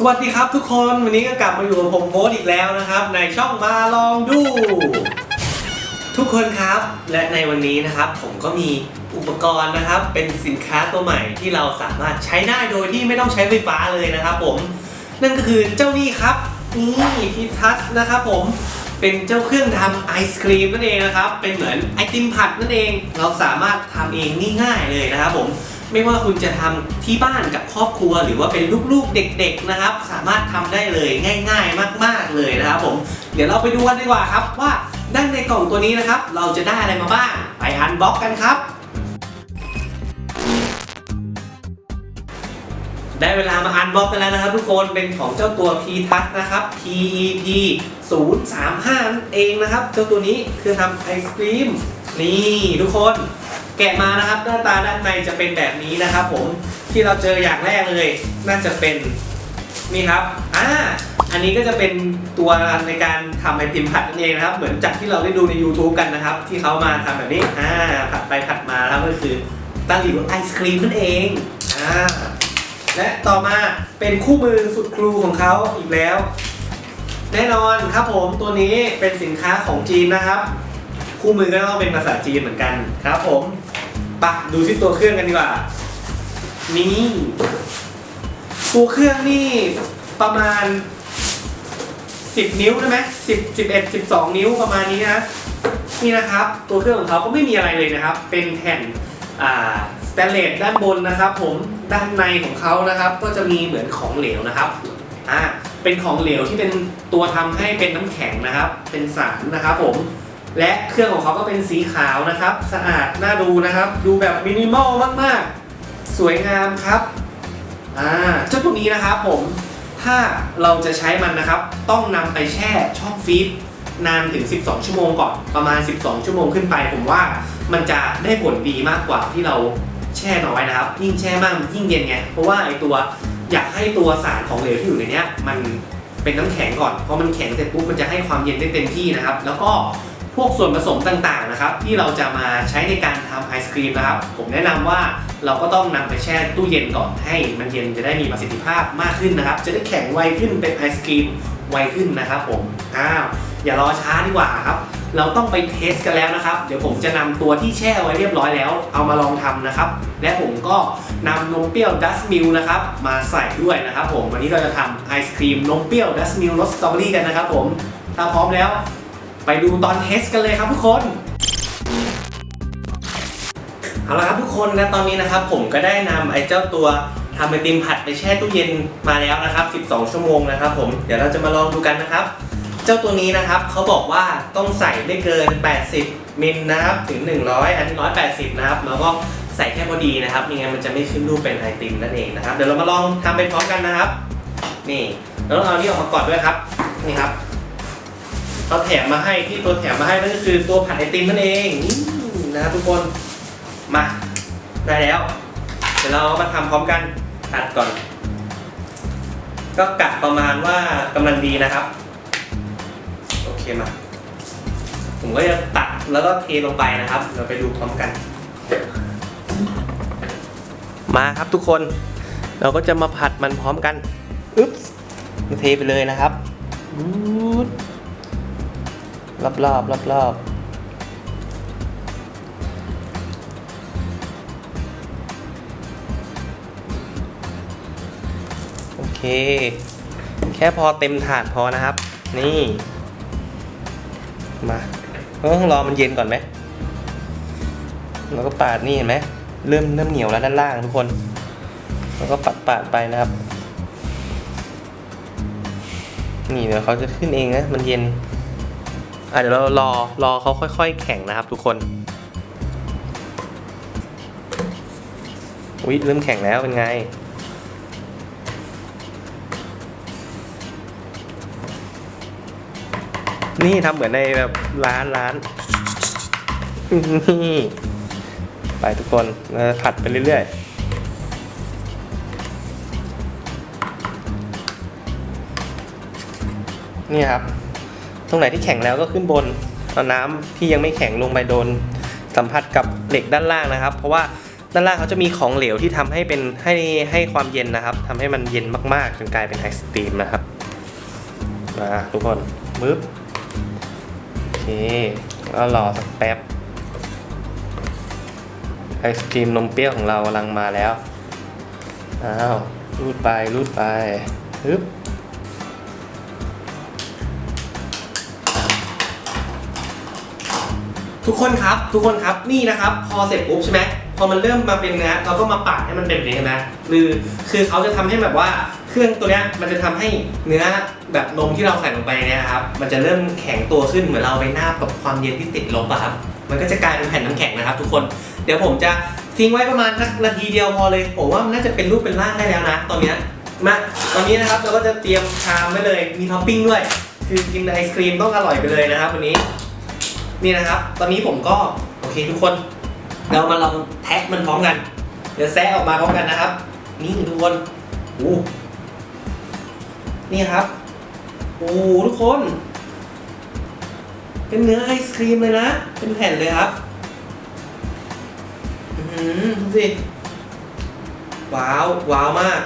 สวัสดีครับทุกคนวันนี้ก็กลับมาอยู่กับผมโค้ดอีกแล้วนะครับ ในช่องมาลองดู ทุกคนครับและในวันนี้นะครับ ผมก็มีอุปกรณ์นะครับ เป็นสินค้าตัวใหม่ที่เราสามารถใช้ได้โดยที่ไม่ต้องใช้ไฟฟ้าเลยนะครับ ผมนั่นก็คือเจ้านี่ครับนี่พีทัสนะครับ ผมเป็นเจ้าเครื่องทำไอศครีมนั่นเองนะครับ เป็นเหมือนไอติมผัดนั่นเอง เราสามารถทำเองง่ายๆเลยนะครับผม ไม่ว่าคุณจะทำที่บ้านกับครอบครัว หรือว่าเป็นลูกๆเด็ก ๆนะครับ สามารถทำได้เลยง่าย ๆ มาก ๆเลยนะครับผมเดี๋ยวเราไปดูกันดีกว่าครับว่าด้านในกล่องตัวนี้นะครับ เราจะได้อะไรมาบ้างไปอันบ็อกกันครับ ได้เวลามาอันบ็อกกันแล้วนะครับ ทุกคนเป็นของเจ้าตัว P ทันะครับ PET 035เองนะครับ เจ้าตัวนี้คือทำไอศครีมนี่ทุกคน แกะมานะครับหน้าตาด้านในจะเป็นแบบนี้นะครับ ผมที่เราเจออย่างแรกเลย น่าจะเป็นนี่ครับอ่าอันนี้ก็จะเป็นตัวในการทำไอติมผัดนั่นเองนะครับ เหมือนจากที่เราได้ดูใน YouTube กันนะครับ ที่เขามาทำแบบนี้อ่าผัดไปผัดมาแล้วก็คือตาหลิวไอศครีมนั่นเองอ่าและต่อมาเป็นคู่มือสุดครูของเขาอีกแล้ว แน่นอนครับผมตัวนี้เป็นสินค้าของจีนนะครับ คู่มือก็ต้องเป็นภาษาจีนเหมือนกันครับผม ปะดูที่ตัวเครื่องกันดีกว่า นี่ตัวเครื่องนี่ประมาณ 10 นิ้วได้ไหม10 11 12นิ้วประมาณนี้นะนี่นะครับ ตัวเครื่องของเขาก็ไม่มีอะไรเลยนะครับ เป็นแผ่นอ่าสแตนเลสด้านบนนะครับ ผมด้านในของเขานะครับ ก็จะมีเหมือนของเหลวนะครับอ่าเป็นของเหลวที่เป็นตัวทำให้เป็นน้ำแข็งนะครับ เป็นสารนะครับผม และเครื่องของเขาก็เป็นสีขาวนะครับ สะอาดน่าดูนะครับ ดูแบบมินิมอลมากๆ สวยงามครับอ่าเจ้าตัวนี้นะครับผมถ้าเราจะใช้มันนะครับ ต้องนำไปแช่ช่องฟรีซนานถึง 12 ชั่วโมงก่อนประมาณ 12 ชั่วโมงขึ้นไป ผมว่ามันจะได้ผลดีมากกว่าที่เราแช่น้อยนะครับ ยิ่งแช่มากยิ่งเย็นไงเพราะว่าไอตัวอยากให้ตัวสารของเหลวที่อยู่ในนี้มันเป็นน้ำแข็งก่อนพอมันแข็งเสร็จปุ๊บมันจะให้ความเย็นได้เต็มที่นะครับ แล้วก็ พวกส่วนผสมต่างๆนะครับที่เราจะมาใช้ในการทำไอศครีมนะครับ ผมแนะนำว่าเราก็ต้องนำไปแช่ตู้เย็นก่อนให้ มันเย็นจะได้มีประสิทธิภาพมากขึ้นนะครับ จะได้แข็งไวขึ้นเป็นไอศครีมไวขึ้นนะครับผมอ้าวอย่ารอช้าดีกว่าครับเราต้องไปเทสกันแล้วนะครับ เดี๋ยวผมจะนำตัวที่แช่ไว้เรียบร้อยแล้ว เอามาลองทำนะครับ และผมก็นำนมเปรี้ยวดัสมิลนะครับมาใส่ด้วยนะครับผมวันนี้เราจะทำไอศครีมนมเปรี้ยวดัสมิลรสสตรอเบอรี่กันนะครับผมถ้าพร้อมแล้ว ไปดูตอนเทสกันเลยครับทุกคนเอาละครับทุกคนและตอนนี้นะครับ ผมก็ได้นำไอ้เจ้าตัวทำไอติมผัดไปแช่ตู้เย็นมาแล้วนะครับ 12 ชั่วโมงนะครับ ผมเดี๋ยวเราจะมาลองดูกันนะครับ เจ้าตัวนี้นะครับเขาบอกว่าต้องใส่ไม่เกิน 80 มิลนะครับถึง 100 อันนี้180 นะครับ แล้วก็ใส่แค่พอดีนะครับไม่งั้นมันจะไม่ขึ้นรูปเป็นไอติมนั่นเองนะครับ เดี๋ยวเรามาลองทำไปพร้อมกันนะครับ นี่เราต้องเอานี่ออกมาก่อนด้วยครับนี่ครับ เขาแถมมาให้ที่ตัวแถมมาให้นั่นก็คือตัวผัดไอติมนั่นเองนะครับทุกคนมาได้แล้ว เดี๋ยวเรามาทำพร้อมกันตัดก่อน ก็กะประมาณว่ากำลังดีนะครับ โอเคมา ผมก็จะตัดแล้วก็เทลงไปนะครับ เราไปดูพร้อมกัน มาครับทุกคน เราก็จะมาผัดมันพร้อมกัน อึ๊บเทไปเลยนะครับอู๊ด รอบรอบรอบรอบโอเค แค่พอเต็มถาดพอนะครับ นี่มาเราต้องรอมันเย็นก่อนไหมแล้วก็ปาดนี่เห็นไหมเริ่มเริ่มเหนียวแล้วด้านล่างทุกคน แล้วก็ปัดปาดไปนะครับ นี่เดี๋ยวเขาจะขึ้นเองนะ มันเย็น อะเดี๋ยวเรารอรอเขาค่อย ๆ แข็งนะครับ ทุกคนอุ้ยเริ่มแข็งแล้วเป็นไง นี่ทำเหมือนในแบบร้านร้านไปทุกคนเราจะผัดไปเรื่อยๆนี่ครับ ตรงไหนที่แข็งแล้วก็ขึ้นบนเอาน้ำที่ยังไม่แข็งลงไปโดนสัมผัสกับเหล็กด้านล่างนะครับ เพราะว่าด้านล่างเขาจะมีของเหลวที่ทำให้เป็นให้ให้ความเย็นนะครับทำให้มันเย็นมากๆจนกลายเป็นไอศครีมนะครับมาทุกคนมึบโอเคก็รอสักแป๊บไอศครีมนมเปรี้ยวของเรากำลังมาแล้ว อ้าว รูดไป รูดไปฮึบ ทุกคนครับทุกคนครับนี่นะครับ พอเสร็จปุ๊บใช่ไหมพอมันเริ่มมาเป็นเนื้อเราก็มาปาดให้มันเป็นแบบนี้ใช่ไหมคือคือเขาจะทำให้แบบว่าเครื่องตัวเนี้ยมันจะทำให้เนื้อแบบนมที่เราใส่ลงไปเนี่ยครับมันจะเริ่มแข็งตัวขึ้นเหมือนเราไปหน้าบกับความเย็นที่ติดลบอะครับมันก็จะกลายเป็นแผ่นน้ำแข็งนะครับ ทุกคนเดี๋ยวผมจะทิ้งไว้ประมาณสักนาทีเดียวพอเลยผมว่ามันน่าจะเป็นรูปเป็นร่างได้แล้วนะตอนเนี้ยมาตอนนี้นะครับเราก็จะเตรียมชามไว้เลยมีท็อปปิ้งด้วย คือกินไอศครีมต้องอร่อยไปเลยนะครับวันนี้ นี่นะครับ ตอนนี้ผมก็โอเคทุกคน เรามาลองแท็กมันพร้อมกัน เดี๋ยวแซะออกมาพร้อมกันนะครับ นี่ทุกคนโอ้นี่ครับโอ้ทุกคน เป็นเนื้อไอศครีมเลยนะ เป็นแผ่นเลยครับ อือดูสิ ว้าว ว้าวมาก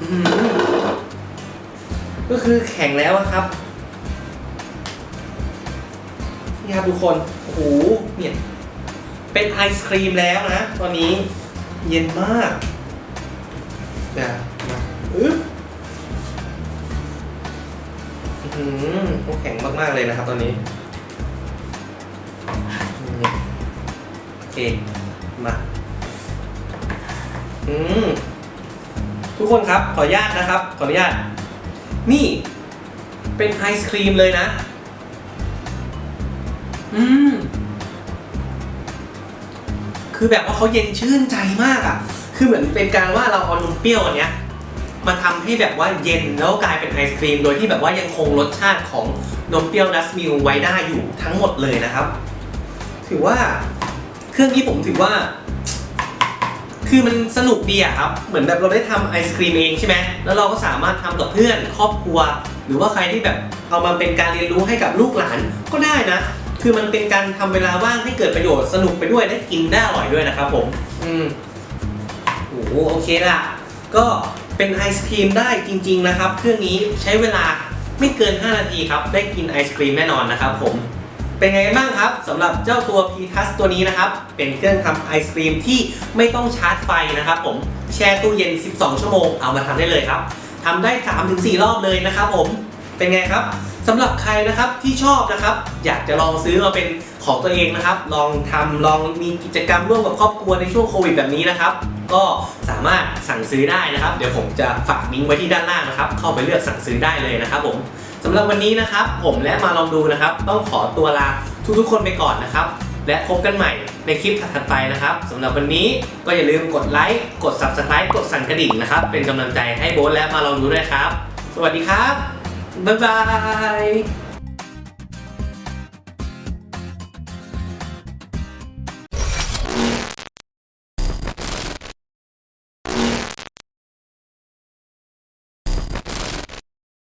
อือก็คือแข็งแล้วครับ นี่ครับทุกคน โอ้โห เนี่ย เป็นไอศครีมแล้วนะ ตอนนี้เย็นมากนะมาอึ๊บอื้อหือโอ้แข็งมากๆเลยนะครับตอนนี้นี่โอเค มา อืม ทุกคนครับ ขออนุญาตนะครับ ขออนุญาต นี่ เป็นไอศครีมเลยนะ อืม คือแบบว่าเขาเย็นชื่นใจมากอะ่ะ คือเหมือนเป็นการว่าเราเอานมเปรี้ยวอันเนี้ยมาทำให้แบบว่าเย็นแล้วกลายเป็นไอศครีม โดยที่แบบว่ายังคงรสชาติของนมเปรี้ยวดัสมิลไว้ได้อยู่ทั้งหมดเลยนะครับ ถือว่าเครื่องนี้ผมถือว่า คือมันสนุกดีอะครับ เหมือนแบบเราได้ทำไอศครีมเองใช่ไหมแล้วเราก็สามารถทำกับเพื่อนครอบครัว หรือว่าใครที่แบบเอามาเป็นการเรียนรู้ให้กับลูกหลานก็ได้นะ คือมันเป็นการทำเวลาว่างให้เกิดประโยชน์สนุกไปด้วยได้กินได้อร่อยด้วยนะครับผมอืมโอ้โหโอเคละก็เป็นไอศครีมได้จริง ๆนะครับ เครื่องนี้ใช้เวลาไม่เกิน 5 นาทีครับ ได้กินไอศครีมแน่นอนนะครับผม เป็นไงบ้างครับสำหรับเจ้าตัว p ีทัสตัวนี้นะครับ เป็นเครื่องทำไอศครีมที่ไม่ต้องชาร์จไฟนะครับผม แช่ตู้เย็น 12 ชั่วโมงเอามาทำได้เลยครับทำได้ 3-4 รอบเลยนะครับผม เป็นไงครับ สำหรับใครนะครับที่ชอบนะครับ อยากจะลองซื้อมาเป็นของตัวเองนะครับ ลองทำลองมีกิจกรรมร่วมกับครอบครัวในช่วงโควิดแบบนี้นะครับ ก็สามารถสั่งซื้อได้นะครับ เดี๋ยวผมจะฝากลิงก์ไว้ที่ด้านล่างนะครับ เข้าไปเลือกสั่งซื้อได้เลยนะครับผมสำหรับวันนี้นะครับ ผมและมาลองดูนะครับ ต้องขอตัวลาทุกๆคนไปก่อนนะครับ และพบกันใหม่ในคลิปถัดไปนะครับสำหรับวันนี้ก็อย่าลืมกดไลค์กด Subscribe กดสั่นกระดิ่งนะครับ เป็นกำลังใจให้โบ๊ทและมาลองดูด้วยครับ สวัสดีครับ Bye-bye!